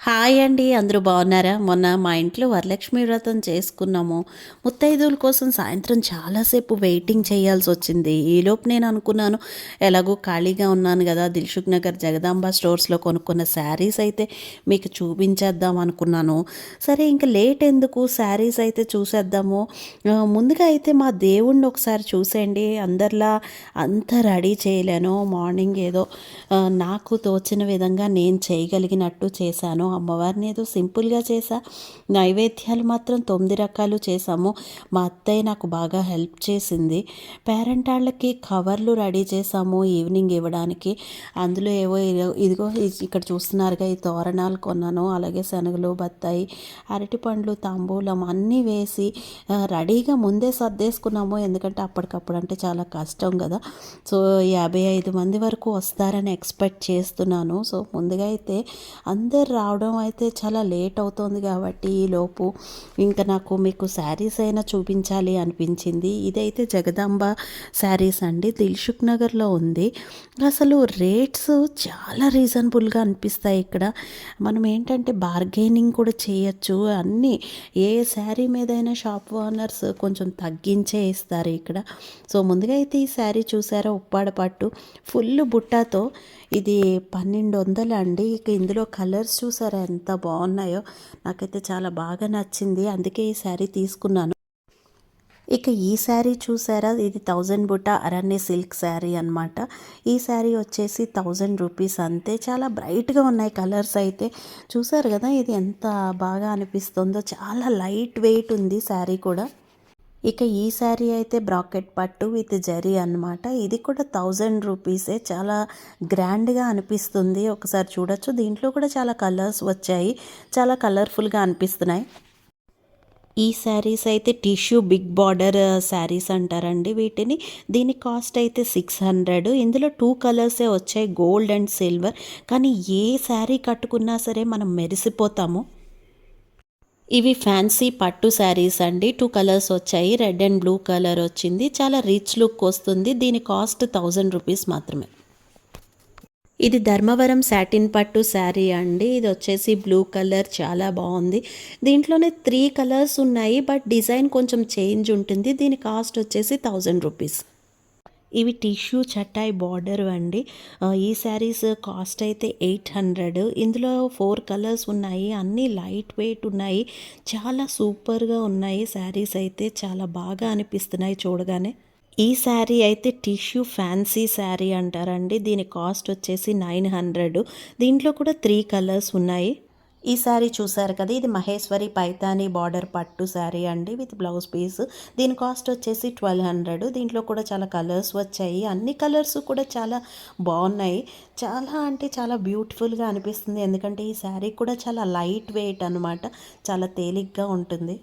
Hi అండి అందరూ బాగున్నారా? మొన్న మా ఇంట్లో వరలక్ష్మి వ్రతం చేసుకున్నాము. ముత్తైదువుల కోసం సాయంత్రం చాలాసేపు వెయిటింగ్ చేయాల్సి వచ్చింది. ఈలోపు నేను అనుకున్నాను ఎలాగో ఖాళీగా ఉన్నాను కదా దిల్సుఖ్ నగర్ జగదాంబ స్టోర్స్లో కొనుక్కున్న శారీస్ అయితే మీకు చూపించేద్దాం అనుకున్నాను. సరే ఇంకా లేట్ ఎందుకు? శారీస్ అయితే చూసేద్దాము. ముందుగా అయితే మా దేవుణ్ణి ఒకసారి చూసేయండి. అందరిలా అంత రెడీ చేయలేను. మార్నింగ్ ఏదో నాకు తోచిన విధంగా నేను చేయగలిగినట్టు చేశాను. అమ్మవారిని ఏదో సింపుల్గా చేసా. నైవేద్యాలు మాత్రం తొమ్మిది రకాలు చేసాము మా అత్తయ్య నాకు బాగా హెల్ప్ చేసింది. పేరెంట్ వాళ్ళకి కవర్లు రెడీ చేసాము ఈవినింగ్ ఇవ్వడానికి. అందులో ఏవో ఇదిగో ఇక్కడ చూస్తున్నారుగా ఈ తోరణాలు కొన్నాను. అలాగే శనగలు బత్తాయి అరటి పండ్లు తాంబూలం అన్నీ వేసి రెడీగా ముందే సర్దేసుకున్నాము. ఎందుకంటే అప్పటికప్పుడు అంటే చాలా కష్టం కదా. సో యాభై ఐదు మంది వరకు వస్తారని ఎక్స్పెక్ట్ చేస్తున్నాను. సో ముందుగా అయితే అందరు రావడం అయితే చాలా లేట్ అవుతుంది కాబట్టి ఈ లోపు ఇంకా నాకు మీకు శారీస్ అయినా చూపించాలి అనిపించింది. ఇదైతే జగదాంబ శారీస్ అండి. దిల్షుక్ నగర్లో ఉంది. అసలు రేట్స్ చాలా రీజనబుల్గా అనిపిస్తాయి ఇక్కడ. మనం ఏంటంటే బార్గెనింగ్ కూడా చేయొచ్చు. అన్నీ ఏ శారీ మీదైనా షాప్ ఓనర్స్ కొంచెం తగ్గించే ఇస్తారు ఇక్కడ. సో ముందుగా అయితే ఈ శారీ చూసారా? ఉప్పాడ పట్టు. ఫుల్ బుట్టాతో. ఇది పన్నెండు వందలు అండి ఇక ఇందులో కలర్స్ చూసారు? ఎంత బాగున్నాయో నాకైతే చాలా బాగా నచ్చింది. అందుకే ఈ శారీ తీసుకున్నాను. ఇక ఈ శారీ చూసారా? ఇది థౌజండ్ బుట్ట అరణ్య సిల్క్ శారీ అన్నమాట. ఈ శారీ వచ్చేసి థౌజండ్ రూపీస్ అంతే. చాలా బ్రైట్గా ఉన్నాయి కలర్స్ అయితే. చూసారు కదా ఇది ఎంత బాగా అనిపిస్తుందో. చాలా లైట్ వెయిట్ ఉంది శారీ కూడా. ఇక ఈ శారీ అయితే బ్రాకెట్ పట్టు విత్ జరీ అన్నమాట. ఇది కూడా థౌజండ్ రూపీసే. చాలా గ్రాండ్గా అనిపిస్తుంది. ఒకసారి చూడొచ్చు. దీంట్లో కూడా చాలా కలర్స్ వచ్చాయి. చాలా కలర్ఫుల్గా అనిపిస్తున్నాయి. ఈ శారీస్ అయితే టిష్యూ బిగ్ బార్డర్ శారీస్ అంటారండి వీటిని. దీని కాస్ట్ అయితే సిక్స్ హండ్రెడ్. ఇందులో టూ కలర్సే వచ్చాయి. Gold and silver. కానీ ఏ శారీ కట్టుకున్నా సరే మనం మెరిసిపోతాము. ఇవి ఫ్యాన్సీ పట్టు శారీస్ అండి. టూ కలర్స్ వచ్చాయి. రెడ్ అండ్ బ్లూ కలర్ వచ్చింది. చాలా రిచ్ లుక్ వస్తుంది. దీని కాస్ట్ థౌజండ్ రూపీస్ మాత్రమే. ఇది ధర్మవరం శాటిన్ పట్టు శారీ అండి. ఇది వచ్చేసి బ్లూ కలర్. చాలా బాగుంది. దీంట్లోనే త్రీ కలర్స్ ఉన్నాయి. బట్ డిజైన్ కొంచెం చేంజ్ ఉంటుంది. దీని కాస్ట్ వచ్చేసి థౌజండ్ రూపీస్. ఇవి టిష్యూ చట్టాయి బార్డర్ అండి. ఈ శారీస్ కాస్ట్ అయితే ఎయిట్ హండ్రెడ్. ఇందులో ఫోర్ కలర్స్ ఉన్నాయి. అన్నీ లైట్ వెయిట్ ఉన్నాయి. చాలా సూపర్గా ఉన్నాయి శారీస్ అయితే. చాలా బాగా అనిపిస్తున్నాయి చూడగానే. ఈ శారీ అయితే టిష్యూ ఫ్యాన్సీ శారీ అంటారండి. దీని కాస్ట్ వచ్చేసి నైన్ హండ్రెడ్. దీంట్లో కూడా త్రీ కలర్స్ ఉన్నాయి. ఈ శారీ చూసారు కదా ఇది మహేశ్వరి పైతాని బార్డర్ పట్టు శారీ అండి విత్ బ్లౌజ్ పీస్. దీని కాస్ట్ వచ్చేసి ట్వెల్వ్ హండ్రెడ్. దీంట్లో కూడా చాలా కలర్స్ వచ్చాయి. అన్ని కలర్స్ కూడా చాలా బాగున్నాయి. చాలా అంటే చాలా బ్యూటిఫుల్గా అనిపిస్తుంది. ఎందుకంటే ఈ శారీ కూడా చాలా లైట్ వెయిట్ అనమాట చాలా తేలిగ్గా ఉంటుంది.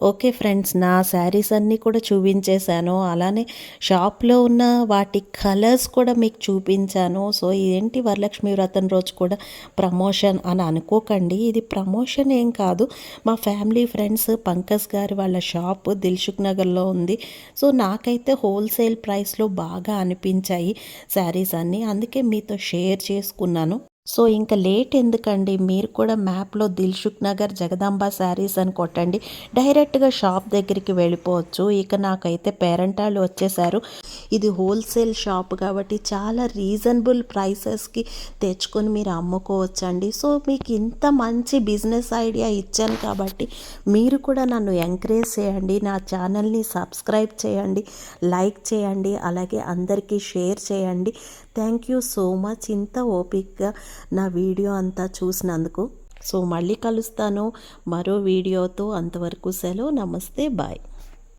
ఓకే ఫ్రెండ్స్ నా శారీస్ అన్నీ కూడా చూపించేశాను. అలానే షాప్లో ఉన్న వాటి కలర్స్ కూడా మీకు చూపించాను. సో ఏంటి వరలక్ష్మి వ్రతం రోజు కూడా ప్రమోషన్ అని అనుకోకండి. ఇది ప్రమోషన్ ఏం కాదు. మా ఫ్యామిలీ ఫ్రెండ్స్ పంకజ్ గారి వాళ్ళ షాప్ దిల్సుఖ్ నగర్లో ఉంది. సో నాకైతే హోల్సేల్ ప్రైస్లో బాగా అనిపించాయి శారీస్ అన్నీ. అందుకే మీతో షేర్ చేసుకున్నాను. సో ఇంకా లేట్ ఎందుకండి? మీరు కూడా మ్యాప్లో దిల్షుక్ నగర్ జగదాంబ శారీస్ అని కొట్టండి. డైరెక్ట్గా షాప్ దగ్గరికి వెళ్ళిపోవచ్చు. ఇక నాకైతే పేరెంటాలు వచ్చేసారు. ఇది హోల్సేల్ షాప్ కాబట్టి చాలా రీజనబుల్ ప్రైసెస్కి తెచ్చుకొని మీరు అమ్ముకోవచ్చండి. సో మీకు ఇంత మంచి బిజినెస్ ఐడియా ఇచ్చాను కాబట్టి మీరు కూడా నన్ను ఎంకరేజ్ చేయండి. నా ఛానల్ని సబ్స్క్రైబ్ చేయండి. లైక్ చేయండి. అలాగే అందరికీ షేర్ చేయండి. థ్యాంక్ యూ సో మచ్ ఇంత ఓపిక్గా నా వీడియో అంతా చూసినందుకు. సో మళ్ళీ కలుస్తాను మరో వీడియోతో. అంతవరకు సెలవు. నమస్తే. బాయ్.